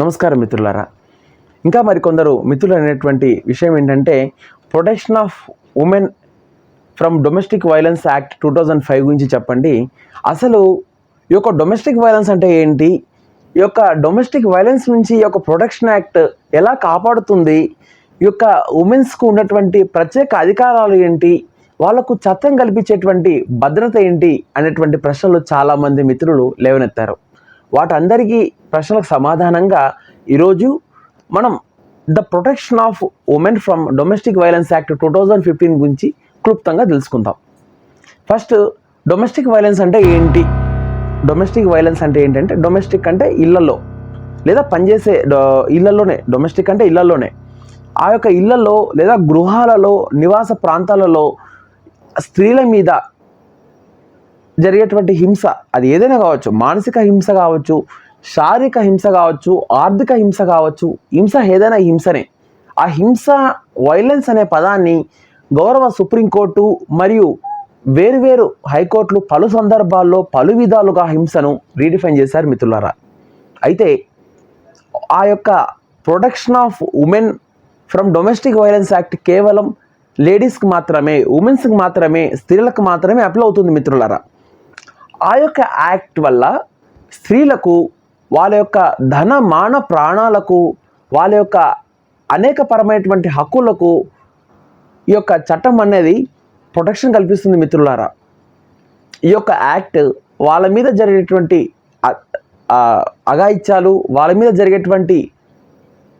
నమస్కారం మిత్రులారా. ఇంకా మరికొందరు మిత్రులు అనేటువంటి విషయం ఏంటంటే protection of women from domestic violence act two thousand five గురించి చెప్పండి. అసలు ఈ యొక్క డొమెస్టిక్ వైలెన్స్ అంటే ఏంటి? ఈ యొక్క డొమెస్టిక్ వైలెన్స్ నుంచి ఈ యొక్క ప్రొటెక్షన్ యాక్ట్ ఎలా కాపాడుతుంది? ఈ యొక్క ఉమెన్స్కు ఉన్నటువంటి ప్రత్యేక అధికారాలు ఏంటి? వాళ్ళకు చట్టం కల్పించేటువంటి భద్రత ఏంటి? అనేటువంటి ప్రశ్నలు చాలామంది మిత్రులు లేవనెత్తారు. వాటందరికీ ప్రశ్నలకు సమాధానంగా ఈరోజు మనం the protection of women from domestic violence act two thousand fifteen గురించి క్లుప్తంగా తెలుసుకుందాం. ఫస్ట్ డొమెస్టిక్ వైలెన్స్ అంటే ఏంటి? డొమెస్టిక్ వైలెన్స్ అంటే ఏంటంటే డొమెస్టిక్ అంటే ఇళ్ళలో లేదా పనిచేసే డో ఇళ్ళలోనే డొమెస్టిక్ అంటే ఇళ్ళలోనే. ఆ యొక్క ఇళ్ళలో లేదా గృహాలలో నివాస ప్రాంతాలలో స్త్రీల మీద జరిగేటువంటి హింస అది ఏదైనా కావచ్చు మానసిక హింస కావచ్చు శారీరక హింస కావచ్చు ఆర్థిక హింస కావచ్చు హింస ఏదైనా హింసనే. ఆ హింస వైలెన్స్ అనే పదాన్ని గౌరవ సుప్రీంకోర్టు మరియు వేరువేరు హైకోర్టులు పలు సందర్భాల్లో పలు విధాలుగా హింసను రీడిఫైన్ చేశారు మిత్రులారా. అయితే ఆ యొక్క protection of women from domestic violence act కేవలం లేడీస్కి మాత్రమే ఉమెన్స్కి మాత్రమే స్త్రీలకు మాత్రమే అప్లై అవుతుంది మిత్రులారా. ఆ యొక్క యాక్ట్ వల్ల స్త్రీలకు వాళ్ళ యొక్క ధన మాన ప్రాణాలకు వాళ్ళ యొక్క అనేకపరమైనటువంటి హక్కులకు ఈ యొక్క చట్టం అనేది ప్రొటెక్షన్ కల్పిస్తుంది మిత్రులారా. ఈ యొక్క యాక్ట్ వాళ్ళ మీద జరిగేటువంటి అఘాయిత్యాలు వాళ్ళ మీద జరిగేటువంటి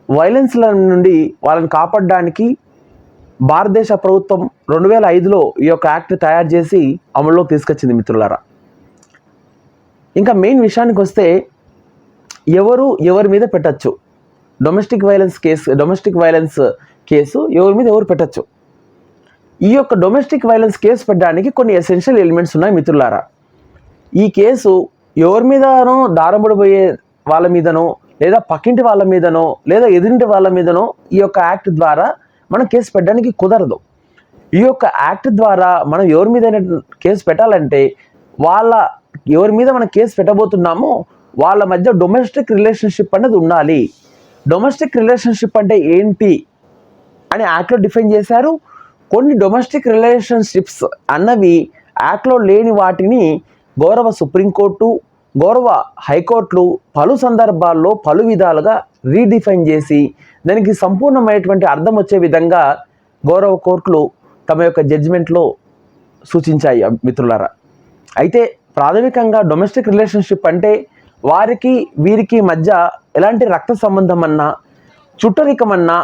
వైలెన్స్ల నుండి వాళ్ళని కాపాడడానికి భారతదేశ ప్రభుత్వం రెండు వేల ఐదులో ఈ యొక్క యాక్ట్ తయారు చేసి అమల్లో తీసుకొచ్చింది మిత్రులారా. ఇంకా మెయిన్ విషయానికి వస్తే ఎవరు ఎవరి మీద పెట్టచ్చు? Domestic violence case domestic violence case ఎవరి మీద ఎవరు పెట్టచ్చు? ఈ యొక్క డొమెస్టిక్ వైలెన్స్ కేసు పెట్టడానికి కొన్ని ఎసెన్షియల్ ఎలిమెంట్స్ ఉన్నాయి మిత్రులారా. ఈ కేసు ఎవరి మీదనో దారంబడిపోయే వాళ్ళ మీదనో లేదా పక్కింటి వాళ్ళ మీదనో లేదా ఎదురింటి వాళ్ళ మీదనో ఈ యొక్క యాక్ట్ ద్వారా మనం కేసు పెట్టడానికి కుదరదు. ఈ యొక్క యాక్ట్ ద్వారా మనం ఎవరి మీద కేసు పెట్టాలంటే వాళ్ళ ఎవరి మీద మనం కేసు పెట్టబోతున్నామో వాళ్ళ మధ్య డొమెస్టిక్ రిలేషన్షిప్ అనేది ఉండాలి. డొమెస్టిక్ రిలేషన్షిప్ అంటే ఏంటి అని యాక్ట్లో డిఫైన్ చేశారు. కొన్ని డొమెస్టిక్ రిలేషన్షిప్స్ అన్నవి యాక్ట్లో లేని వాటిని గౌరవ సుప్రీంకోర్టు గౌరవ హైకోర్టులు పలు సందర్భాల్లో పలు విధాలుగా రీడిఫైన్ చేసి దానికి సంపూర్ణమైనటువంటి అర్థం వచ్చే విధంగా గౌరవ కోర్టులు తమ యొక్క జడ్జిమెంట్లో సూచించాయి మిత్రులారా. అయితే ప్రాథమికంగా డొమెస్టిక్ రిలేషన్షిప్ అంటే వారికి వీరికి మధ్య ఎలాంటి రక్త సంబంధం అన్నా చుట్టరికమన్నా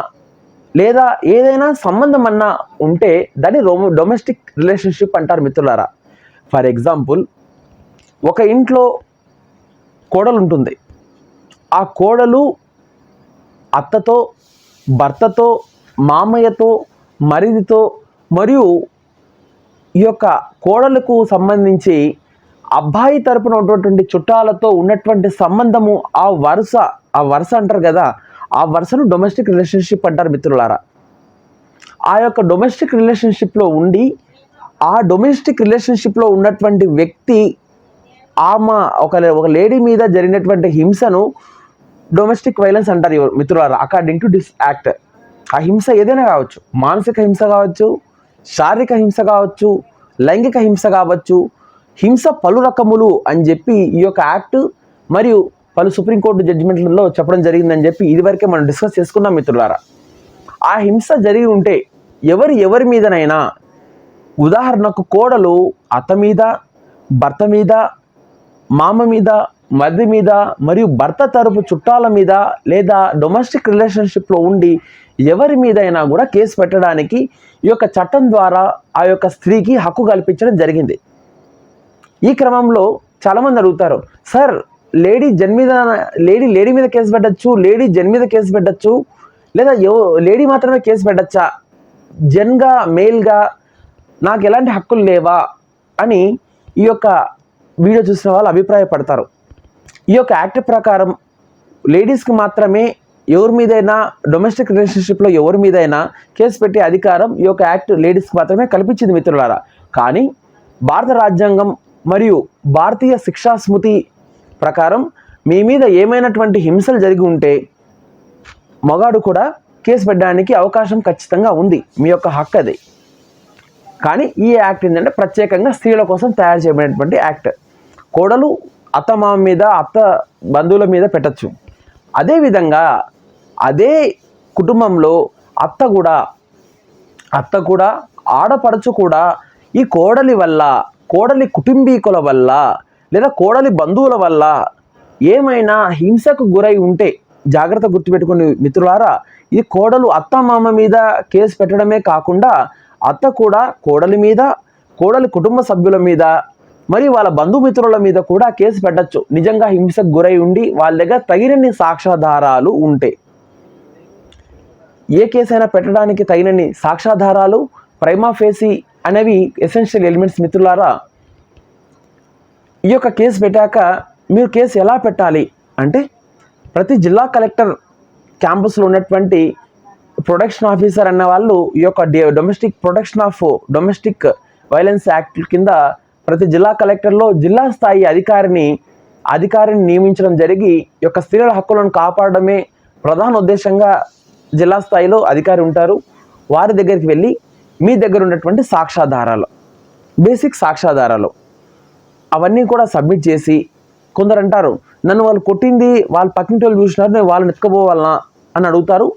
లేదా ఏదైనా సంబంధం అన్నా ఉంటే దాన్ని రోమ డొమెస్టిక్ రిలేషన్షిప్ అంటారు మిత్రులారా. ఫర్ ఎగ్జాంపుల్ ఒక ఇంట్లో కోడలు ఉంటుంది. ఆ కోడలు అత్తతో భర్తతో మామయ్యతో మరిదితో మరియు ఈ యొక్క కోడలకు సంబంధించి అబ్బాయి తరపున ఉన్నటువంటి చుట్టాలతో ఉన్నటువంటి సంబంధము ఆ వరుస ఆ వరుస అంటారు కదా ఆ వరుసను డొమెస్టిక్ రిలేషన్షిప్ అంటారు మిత్రులారా. ఆ యొక్క డొమెస్టిక్ రిలేషన్షిప్లో ఉండి ఆ డొమెస్టిక్ రిలేషన్షిప్లో ఉన్నటువంటి వ్యక్తి ఆమె ఒక ఒక లేడీ మీద జరిగినటువంటి హింసను డొమెస్టిక్ వైలెన్స్ అంటారు మిత్రులారా అకార్డింగ్ టు దిస్ యాక్ట్ ఆ హింస ఏదైనా కావచ్చు మానసిక హింస కావచ్చు శారీరక హింస కావచ్చు లైంగిక హింస కావచ్చు హింస పలు రకములు అని చెప్పి ఈ యొక్క యాక్ట్ మరియు పలు సుప్రీంకోర్టు జడ్జిమెంట్లలో చెప్పడం జరిగిందని చెప్పి ఇదివరకే మనం డిస్కస్ చేసుకున్నాం మిత్రులారా. ఆ హింస జరిగి ఉంటే ఎవరు ఎవరి మీదనైనా ఉదాహరణకు కోడలు అత్త మీద భర్త మీద మామ మీద మరిది మీద మరియు భర్త తరపు చుట్టాల మీద లేదా డొమెస్టిక్ రిలేషన్షిప్లో ఉండి ఎవరి మీదైనా కూడా కేసు పెట్టడానికి ఈ యొక్క చట్టం ద్వారా ఆ యొక్క స్త్రీకి హక్కు కల్పించడం జరిగింది. ఈ క్రమంలో చాలామంది అడుగుతారు సార్ లేడీ జన్ మీద లేడీ లేడీ మీద కేసు పెట్టచ్చు లేడీ జన్ మీద కేసు పెట్టచ్చు లేదా లేడీ మాత్రమే కేసు పెట్టచ్చా? జన్గా మేల్గా నాకు ఎలాంటి హక్కులు లేవా? అని ఈ యొక్క వీడియో చూసిన వాళ్ళు అభిప్రాయపడతారు. ఈ యొక్క యాక్ట్ ప్రకారం లేడీస్కి మాత్రమే ఎవరి మీదైనా డొమెస్టిక్ రిలేషన్షిప్లో ఎవరి మీదైనా కేసు పెట్టే అధికారం ఈ యొక్క యాక్ట్ లేడీస్కి మాత్రమే కల్పించింది మిత్రులారా. కానీ భారత రాజ్యాంగం మరియు భారతీయ శిక్షా స్మృతి ప్రకారం మీ మీద ఏమైనటువంటి హింసలు జరిగి ఉంటే మగాడు కూడా కేసు పెట్టడానికి అవకాశం ఖచ్చితంగా ఉంది. మీ యొక్క హక్కు అది. కానీ ఈ యాక్ట్ ఏంటంటే ప్రత్యేకంగా స్త్రీల కోసం తయారు చేయబడినటువంటి యాక్ట్. కోడలు అత్త మామ మీద అత్త బంధువుల మీద పెట్టచ్చు. అదేవిధంగా అదే కుటుంబంలో అత్త కూడా అత్త కూడా ఆడపడుచు కూడా ఈ కోడలి వల్ల కోడలి కుటుంబీకుల వల్ల లేదా కోడలి బంధువుల వల్ల ఏమైనా హింసకు గురై ఉంటే జాగ్రత్త గుర్తుపెట్టుకుని మిత్రులారా ఇది కోడలు అత్త మామ మీద కేసు పెట్టడమే కాకుండా అత్త కూడా కోడలి మీద కోడలి కుటుంబ సభ్యుల మీద మరి వాళ్ళ బంధుమిత్రుల మీద కూడా కేసు పెట్టచ్చు. నిజంగా హింసకు గురై ఉండి వాళ్ళ దగ్గర తగినన్ని సాక్ష్యాధారాలు ఉంటే. ఏ కేసైనా పెట్టడానికి తగినన్ని సాక్ష్యాధారాలు ప్రైమాఫేసి అనేవి ఎసెన్షియల్ ఎలిమెంట్స్ మిత్రులారా. ఈ యొక్క కేసు పెట్టాక మీరు కేసు ఎలా పెట్టాలి అంటే ప్రతి జిల్లా కలెక్టర్ క్యాంపస్లో ఉన్నటువంటి ప్రొటెక్షన్ ఆఫీసర్ అన్న వాళ్ళు ఈ యొక్క domestic protection of domestic violence act కింద ప్రతి జిల్లా కలెక్టర్లో జిల్లా స్థాయి అధికారిని అధికారిని నియమించడం జరిగి ఈ యొక్క స్త్రీల హక్కులను కాపాడడమే ప్రధాన ఉద్దేశంగా జిల్లా స్థాయిలో అధికారి ఉంటారు. వారి దగ్గరికి వెళ్ళి మీ దగ్గర ఉన్నటువంటి సాక్ష్యాధారాలు బేసిక్ సాక్ష్యాధారాలు. అవన్నీ కూడా సబ్మిట్ చేసి కొందరు అంటారు నన్ను వాళ్ళు కొట్టింది వాళ్ళ పక్కింటి వాళ్ళు చూసినారు నేను వాళ్ళని ఎత్తుకోపోవాలనా? అని అడుగుతారు.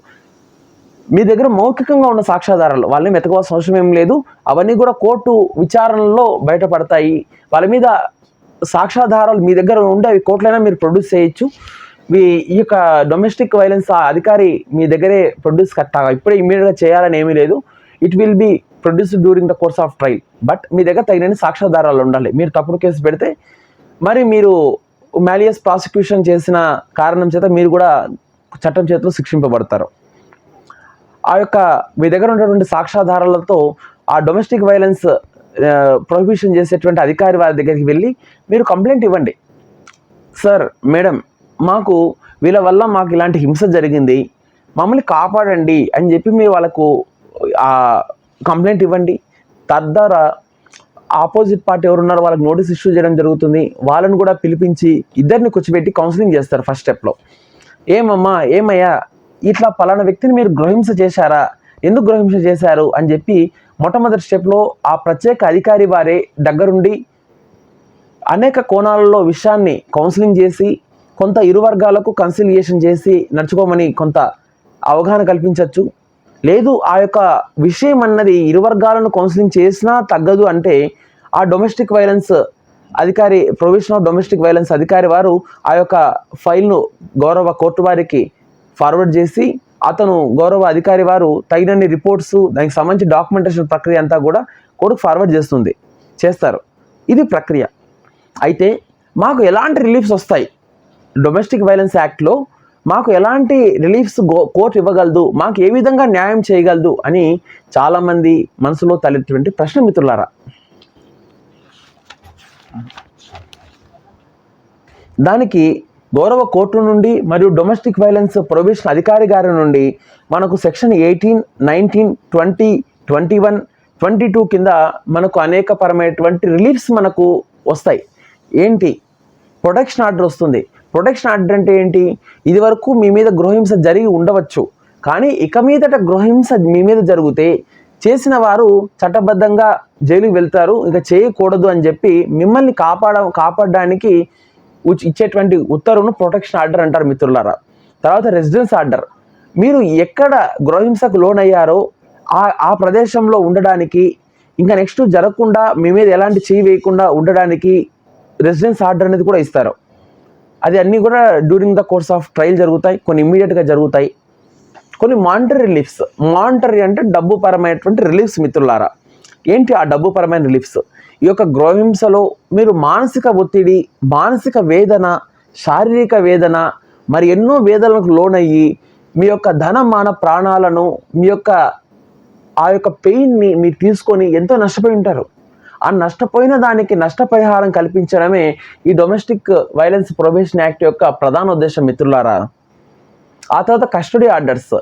మీ దగ్గర మౌఖికంగా ఉన్న సాక్ష్యాధారాలు వాళ్ళని వెతకవలసిన అవసరం ఏం లేదు. అవన్నీ కూడా కోర్టు విచారణలో బయటపడతాయి. వాళ్ళ మీద సాక్ష్యాధారాలు మీ దగ్గర ఉంటే అవి కోర్టులైనా మీరు ప్రొడ్యూస్ చేయొచ్చు. మీ ఈ యొక్క డొమెస్టిక్ వైలెన్స్ అధికారి మీ దగ్గరే ప్రొడ్యూస్ కట్టా ఇప్పుడే ఇమీడియట్గా చేయాలని ఏమీ లేదు. It will be produced during the course of trial but మీ దగ్గర తగినన్ని సాక్ష్యాధారాలు ఉండాలి. మీరు తప్పుడు కేసు పెడితే మరి మీరు మ్యాలియస్ ప్రాసిక్యూషన్ చేసిన కారణం చేత మీరు కూడా చట్టం చేతిలో శిక్షింపబడతారు. ఆ యొక్క మీ దగ్గర ఉన్నటువంటి సాక్ష్యాధారాలతో ఆ డొమెస్టిక్ వైలెన్స్ ప్రొహిబిషన్ చేసేటువంటి అధికారి వారి దగ్గరికి వెళ్ళి మీరు కంప్లైంట్ ఇవ్వండి. సార్ మేడం మాకు వీళ్ళ వల్ల మాకు ఇలాంటి హింస జరిగింది. మమ్మల్ని కాపాడండి అని చెప్పి మీరు వాళ్ళకు కంప్లైంట్ ఇవ్వండి. తద్వారా ఆపోజిట్ పార్టీ ఎవరున్నారో వాళ్ళకి నోటీస్ ఇష్యూ చేయడం జరుగుతుంది. వాళ్ళని కూడా పిలిపించి ఇద్దరిని కూర్చోబెట్టి కౌన్సిలింగ్ చేస్తారు ఫస్ట్ స్టెప్లో ఏమమ్మా ఏమయ్యా ఇట్లా పలానా వ్యక్తిని మీరు గృహింస చేశారా? ఎందుకు గ్రహింస చేశారు? అని చెప్పి మొట్టమొదటి స్టెప్లో ఆ ప్రత్యేక అధికారి వారే దగ్గరుండి అనేక కోణాలలో విషయాన్ని కౌన్సిలింగ్ చేసి కొంత ఇరు వర్గాలకు కన్సిలియేషన్ చేసి నడుచుకోమని కొంత అవగాహన కల్పించవచ్చు లేదు ఆ యొక్క విషయం అన్నది ఇరు వర్గాలను కౌన్సిలింగ్ చేసినా తగ్గదు అంటే ఆ డొమెస్టిక్ వైలెన్స్ అధికారి ప్రొవిషన్ ఆఫ్ డొమెస్టిక్ వైలెన్స్ అధికారి వారు ఆ యొక్క ఫైల్ను గౌరవ కోర్టు వారికి ఫార్వర్డ్ చేసి అతను గౌరవ అధికారి వారు తగినన్ని రిపోర్ట్స్ దానికి సంబంధించి డాక్యుమెంటేషన్ ప్రక్రియ అంతా కూడా కోర్టుకు ఫార్వర్డ్ చేస్తుంది చేస్తారు. ఇది ప్రక్రియ. అయితే మాకు ఎలాంటి రిలీఫ్స్ వస్తాయి? డొమెస్టిక్ వైలెన్స్ యాక్ట్లో మాకు ఎలాంటి రిలీఫ్స్ గో కోర్టు ఇవ్వగలదు? మాకు ఏ విధంగా న్యాయం చేయగలదు? అని చాలామంది మనసులో తలెత్తినటువంటి ప్రశ్న మిత్రులారా. దానికి గౌరవ కోర్టు నుండి మరియు డొమెస్టిక్ వైలెన్స్ ప్రొవిషన్ అధికారి గారి నుండి మనకు section eighteen nineteen twenty twenty one twenty two కింద మనకు అనేక పరమైనటువంటి రిలీఫ్స్ మనకు వస్తాయి. ఏంటి? ప్రొటెక్షన్ ఆర్డర్ వస్తుంది. ప్రొటెక్షన్ ఆర్డర్ అంటే ఏంటి? ఇది వరకు మీ మీద గృహహింస జరిగి ఉండవచ్చు. కానీ ఇక మీదట గృహహింస మీ మీద జరిగితే చేసిన వారు చట్టబద్ధంగా జైలుకి వెళ్తారు. ఇక చేయకూడదు అని చెప్పి మిమ్మల్ని కాపాడ కాపాడడానికి ఇచ్చేటువంటి ఉత్తర్వును ప్రొటెక్షన్ ఆర్డర్ అంటారు మిత్రులారా. తర్వాత రెసిడెన్స్ ఆర్డర్. మీరు ఎక్కడ గృహహింసకు లోనయ్యారో ఆ ఆ ప్రదేశంలో ఉండడానికి ఇంకా నెక్స్ట్ జరగకుండా మీ మీద ఎలాంటి చేయి వేయకుండా ఉండడానికి రెసిడెన్స్ ఆర్డర్ అనేది కూడా ఇస్తారు. అది అన్నీ కూడా during the course of trial జరుగుతాయి కొన్ని ఇమ్మీడియట్గా జరుగుతాయి. కొన్ని మానిటరీ రిలీఫ్స్ మానిటరీ అంటే డబ్బు పరమైనటువంటి రిలీఫ్స్ మిత్రులారా. ఏంటి ఆ డబ్బు పరమైన రిలీఫ్స్ ఈ యొక్క గ్రోహింసలో మీరు మానసిక ఒత్తిడి మానసిక వేదన శారీరక వేదన మరి ఎన్నో వేదనలకు లోనయ్యి మీ యొక్క ధన మాన ప్రాణాలను మీ యొక్క ఆ యొక్క పెయిన్ని మీరు తీసుకొని ఎంతో నష్టపోయి ఉంటారు. ఆ నష్టపోయిన దానికి నష్టపరిహారం కల్పించడమే ఈ డొమెస్టిక్ వైలెన్స్ ప్రొబేషన్ యాక్ట్ యొక్క ప్రధాన ఉద్దేశం మిత్రులారా. ఆ తర్వాత కస్టడీ ఆర్డర్స్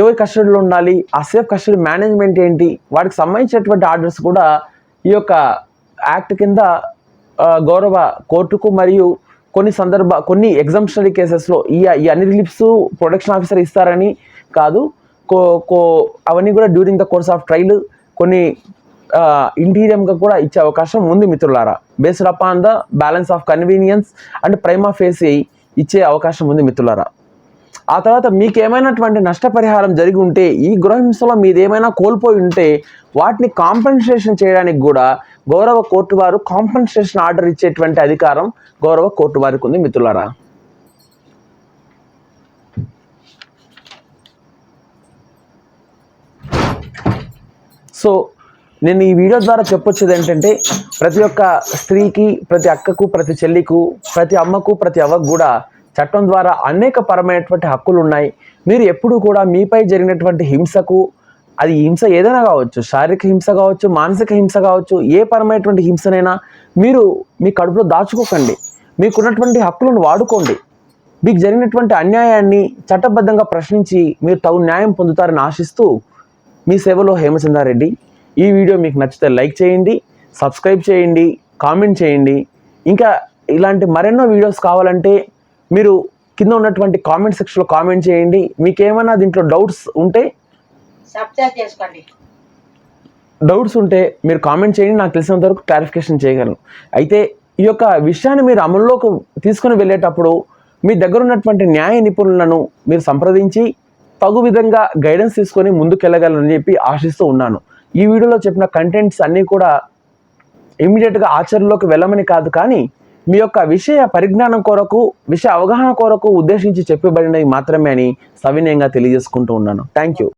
ఎవరి కస్టడీలో ఉండాలి? ఆ సేఫ్ కస్టడీ మేనేజ్మెంట్ ఏంటి? వాటికి సంబంధించినటువంటి ఆర్డర్స్ కూడా ఈ యొక్క యాక్ట్ కింద గౌరవ కోర్టుకు మరియు కొన్ని సందర్భ కొన్ని ఎగ్జామ్షనరీ కేసెస్లో ఈ ఈ అన్ని రిలీఫ్స్ ప్రొడక్షన్ ఆఫీసర్ ఇస్తారని కాదు. కో కో అవన్నీ కూడా during the course of trial కొన్ని ఇంటీరియంగా కూడా ఇచ్చే అవకాశం ఉంది మిత్రులారా. Based upon the balance of convenience and prima facie ఇచ్చే అవకాశం ఉంది మిత్రులారా. ఆ తర్వాత మీకు ఏమైనటువంటి నష్టపరిహారం జరిగి ఉంటే ఈ గృహహింసలో మీది ఏమైనా కోల్పోయి ఉంటే వాటిని కాంపెన్సేషన్ చేయడానికి కూడా గౌరవ కోర్టు వారు కాంపెన్సేషన్ ఆర్డర్ ఇచ్చేటువంటి అధికారం గౌరవ కోర్టు వారికి ఉంది మిత్రులారా. సో నేను ఈ వీడియో ద్వారా చెప్పొచ్చేది ఏంటంటే ప్రతి ఒక్క స్త్రీకి ప్రతి అక్కకు ప్రతి చెల్లికు ప్రతి అమ్మకు ప్రతి అవ్వకు కూడా చట్టం ద్వారా అనేక పరమైనటువంటి హక్కులు ఉన్నాయి. మీరు ఎప్పుడు కూడా మీపై జరిగినటువంటి హింసకు అది హింస ఏదైనా కావచ్చు శారీరక హింస కావచ్చు మానసిక హింస కావచ్చు ఏ పరమైనటువంటి హింసనైనా మీరు మీ కడుపులో దాచుకోకండి. మీకున్నటువంటి హక్కులను వాడుకోండి. మీకు జరిగినటువంటి అన్యాయాన్ని చట్టబద్ధంగా ప్రశ్నించి మీరు తగు న్యాయం పొందుతారని ఆశిస్తూ మీ సేవలో హేమచంద్రారెడ్డి ఈ వీడియో మీకు నచ్చితే లైక్ చేయండి సబ్స్క్రైబ్ చేయండి కామెంట్ చేయండి. ఇంకా ఇలాంటి మరెన్నో వీడియోస్ కావాలంటే మీరు కింద ఉన్నటువంటి కామెంట్ సెక్షన్లో కామెంట్ చేయండి. మీకు ఏమైనా దీంట్లో డౌట్స్ ఉంటే చేసుకోండి. డౌట్స్ ఉంటే మీరు కామెంట్ చేయండి నాకు తెలిసినంత వరకు క్లారిఫికేషన్ చేయగలను. అయితే ఈ యొక్క విషయాన్ని మీరు అమల్లోకి తీసుకుని వెళ్ళేటప్పుడు మీ దగ్గర ఉన్నటువంటి న్యాయ నిపుణులను మీరు సంప్రదించి తగు విధంగా గైడెన్స్ తీసుకొని ముందుకెళ్ళగలరని చెప్పి ఆశిస్తూ ఉన్నాను. ఈ వీడియోలో చెప్పిన కంటెంట్స్ అన్నీ కూడా ఇమీడియట్గా ఆచరణలోకి వెళ్ళమని కాదు కానీ మీ యొక్క విషయ పరిజ్ఞానం కొరకు విషయ అవగాహన కొరకు ఉద్దేశించి చెప్పబడినవి మాత్రమే అని సవినయంగా తెలియజేసుకుంటూ ఉన్నాను. Thank you